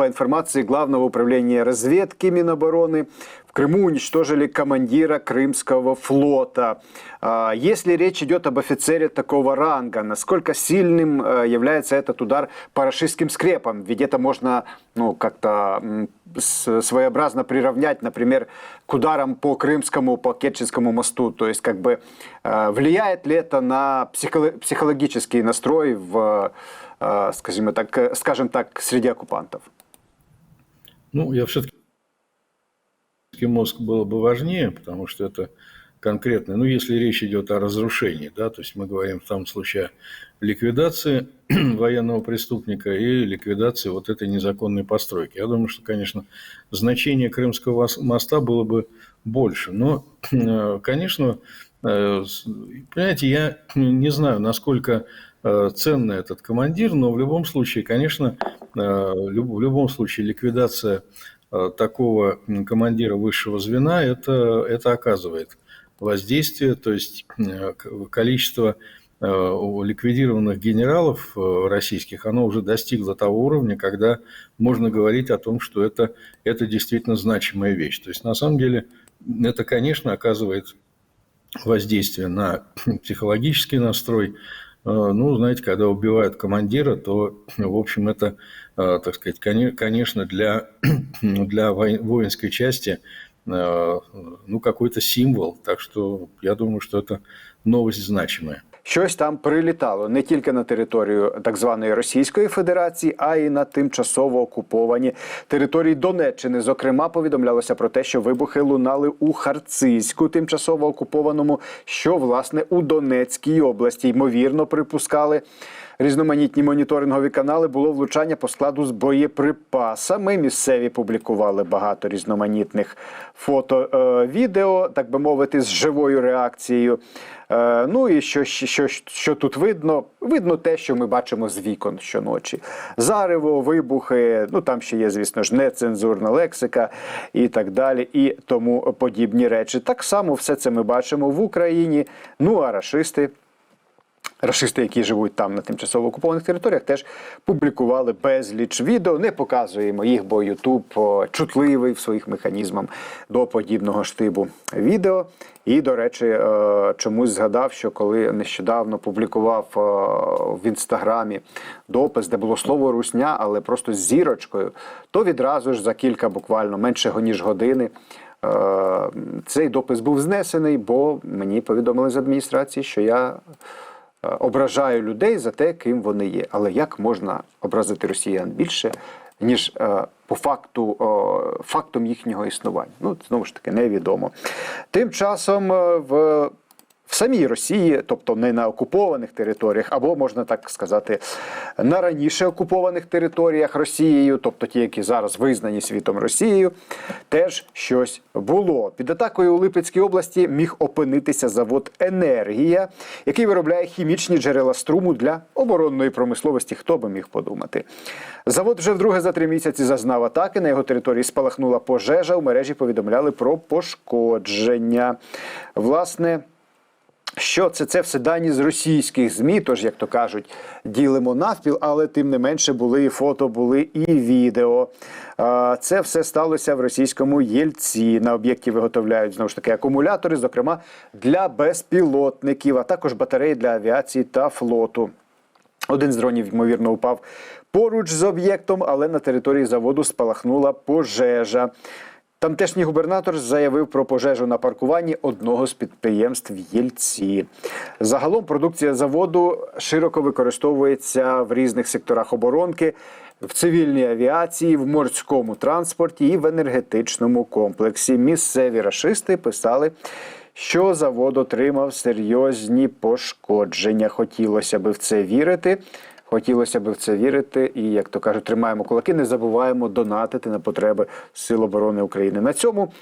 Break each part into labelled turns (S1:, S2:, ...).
S1: по информации Главного управления разведки Минобороны, в Крыму уничтожили командира Крымского флота. А, Если речь идет об офицере такого ранга, насколько сильным э, является этот удар по рашистским скрепам? Ведь это можно ну, как-то своеобразно приравнять, например, к ударам по Крымскому, по Керченскому мосту. То есть, как бы, э, влияет ли это на психоло- психологический настрой в, э, скажем так, скажем так, среди оккупантов?
S2: Ну, я все-таки мозг было бы важнее, потому что это конкретно, ну, если речь идет о разрушении, да, то есть мы говорим в том случае о ликвидации военного преступника и ликвидации вот этой незаконной постройки. Я думаю, что, конечно, значение Крымского мос- моста было бы больше. Но, э, конечно, э, понимаете, я не знаю, насколько э, ценный этот командир, но в любом случае, конечно, в любом случае ликвидация э, такого командира высшего звена, это, это оказывает воздействие, то есть э, количество э, ликвидированных генералов э, российских, оно уже достигло того уровня, когда можно говорить о том, что это, это действительно значимая вещь. То есть, на самом деле, это, конечно, оказывает воздействие на психологический настрой. Э, Ну, знаете, когда убивают командира, то, в общем, это, э, так сказать, коне- конечно, для, для воинской части э, ну, какой-то символ. Так что я думаю, что это новость значимая.
S1: Щось там прилітало не тільки на територію так званої Російської Федерації, а й на тимчасово окуповані території Донеччини. Зокрема, повідомлялося про те, що вибухи лунали у Харцизьку, тимчасово окупованому, що власне у Донецькій області. Ймовірно, припускали. Різноманітні моніторингові канали було влучання по складу з боєприпасами. Місцеві публікували багато різноманітних фото, е, відео, так би мовити, з живою реакцією. Е, ну і що, що, що, тут видно? Видно те, що ми бачимо з вікон щоночі. Зарево, вибухи, ну там ще є, звісно ж, нецензурна лексика і так далі, і тому подібні речі. Так само все це ми бачимо в Україні. Ну а рашисти. Рашисти, які живуть там на тимчасово окупованих територіях, теж публікували безліч відео. Не показуємо їх, бо Ютуб чутливий в своїх механізмах до подібного штибу відео. І, до речі, е, чомусь згадав, що коли нещодавно публікував е, в інстаграмі допис, де було слово русня, але просто з зірочкою, то відразу ж за кілька буквально менше ніж години. е, Цей допис був знесений, бо мені повідомили з адміністрації, що я ображаю людей за те, ким вони є. Але як можна образити росіян більше, ніж е, по факту е, фактом їхнього існування? Ну знову ж таки невідомо. Тим часом е, в. В самій Росії, тобто не на окупованих територіях, або можна так сказати, на раніше окупованих територіях Росією, тобто ті, які зараз визнані світом Росією, теж щось було. Під атакою у Липецькій області міг опинитися завод Енергія, який виробляє хімічні джерела струму для оборонної промисловості. Хто би міг подумати? Завод вже вдруге за три місяці зазнав атаки. На його території спалахнула пожежа. У мережі повідомляли про пошкодження. Власне. Що це? Це все дані з російських ЗМІ, тож, як то кажуть, ділимо навпіл, але тим не менше були і фото, були і відео. Це все сталося в російському Єльці. На об'єкті виготовляють знову ж таки акумулятори, зокрема для безпілотників, а також батареї для авіації та флоту. Один з дронів, ймовірно, упав поруч з об'єктом, але на території заводу спалахнула пожежа. Тамтешній губернатор заявив про пожежу на паркуванні одного з підприємств Єльці. Загалом продукція заводу широко використовується в різних секторах оборонки, в цивільній авіації, в морському транспорті і в енергетичному комплексі. Місцеві рашисти писали, що завод отримав серйозні пошкодження. Хотілося би в це вірити. Хотілося б в це вірити, і як то кажуть, тримаємо кулаки, не забуваємо донатити на потреби Сил оборони України. На цьому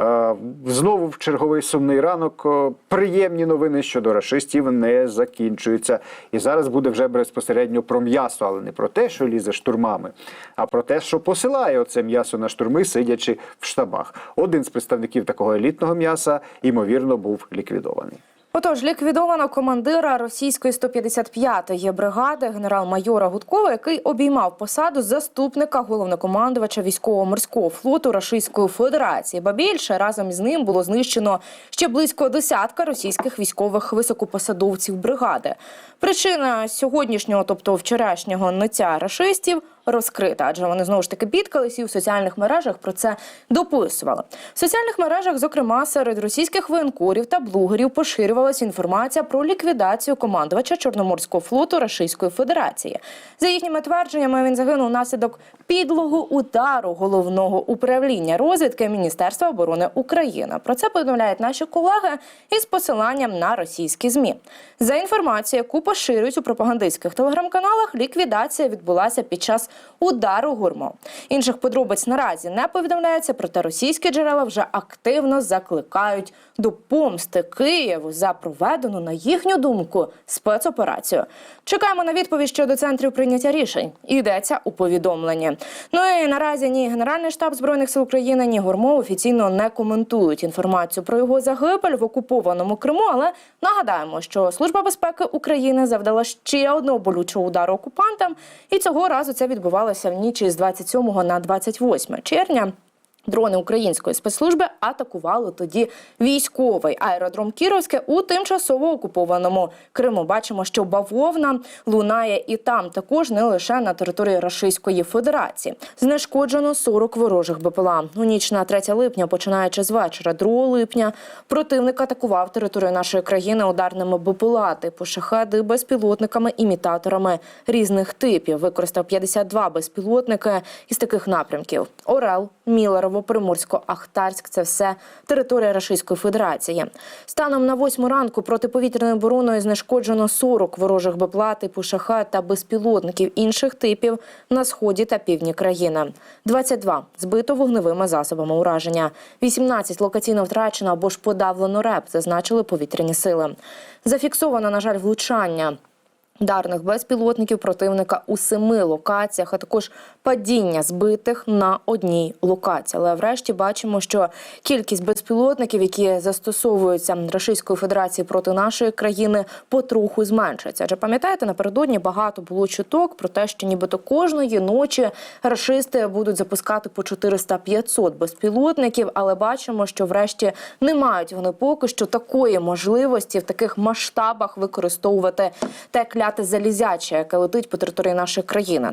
S1: е, знову в черговий сумний ранок. е, приємні новини щодо рашистів не закінчуються. І зараз буде вже безпосередньо про м'ясо, але не про те, що лізе штурмами, а про те, що посилає оце м'ясо на штурми, сидячи в штабах. Один з представників такого елітного м'яса, ймовірно, був ліквідований.
S3: Отож, ліквідовано командира російської 155-ї бригади генерал-майора Гудкова, який обіймав посаду заступника головнокомандувача військово-морського флоту Російської Федерації. Ба більше разом із ним було знищено ще близько десятка російських військових високопосадовців бригади. Причина сьогоднішнього, тобто вчорашнього ниття рашистів, розкрита, адже вони знову ж таки бідкались і в соціальних мережах про це дописували. В соціальних мережах, зокрема, серед російських воєнкорів та блогерів поширювалася інформація про ліквідацію командувача Чорноморського флоту Російської Федерації. За їхніми твердженнями, він загинув внаслідок підлого удару головного управління розвідки Міністерства оборони України. Про це повідомляють наші колеги із посиланням на російські змі. За інформацією, яку поширюють у пропагандистських телеграм-каналах, ліквідація відбулася під час удару гурмо. Інших подробиць наразі не повідомляється, проте російські джерела вже активно закликають до помсти Києву за проведену, на їхню думку, спецоперацію. Чекаємо на відповідь щодо центрів прийняття рішень. Йдеться у повідомленні. Ну і наразі ні Генеральний штаб збройних сил України, ні Гурмо офіційно не коментують інформацію про його загибель в окупованому Криму. Але нагадаємо, що Служба безпеки України завдала ще одного болючого удару окупантам, і цього разу це відбувалося в ніч із 27 на 28 червня. Дрони української спецслужби атакували тоді військовий аеродром Кіровське у тимчасово окупованому Криму. Бачимо, що бавовна лунає і там, також не лише на території Російської Федерації. Знешкоджено 40 ворожих БПЛА. У ніч на 3 липня, починаючи з вечора, 2 липня, противник атакував територію нашої країни ударними БПЛА, типу шахеди, безпілотниками, імітаторами різних типів. Використав 52 безпілотники із таких напрямків: Орел, Мілерово, Приморсько, Ахтарськ це все територія Російської Федерації. Станом на восьму ранку протиповітряною обороною знешкоджено 40 ворожих БПЛА типу шахет та безпілотників інших типів на сході та півдні країни. 22 збито вогневими засобами ураження. 18 локаційно втрачено або ж подавлено РЕП, зазначили повітряні сили. Зафіксовано, на жаль, влучання. Дарних безпілотників противника у семи локаціях, а також падіння збитих на одній локації. Але врешті бачимо, що кількість безпілотників, які застосовуються Російською Федерацією проти нашої країни, потроху зменшується. Адже пам'ятаєте, напередодні багато було чуток про те, що нібито кожної ночі рашисти будуть запускати по 400-500 безпілотників, але бачимо, що врешті не мають вони поки що такої можливості в таких масштабах використовувати те кляте залізяче, яке летить по території нашої країни.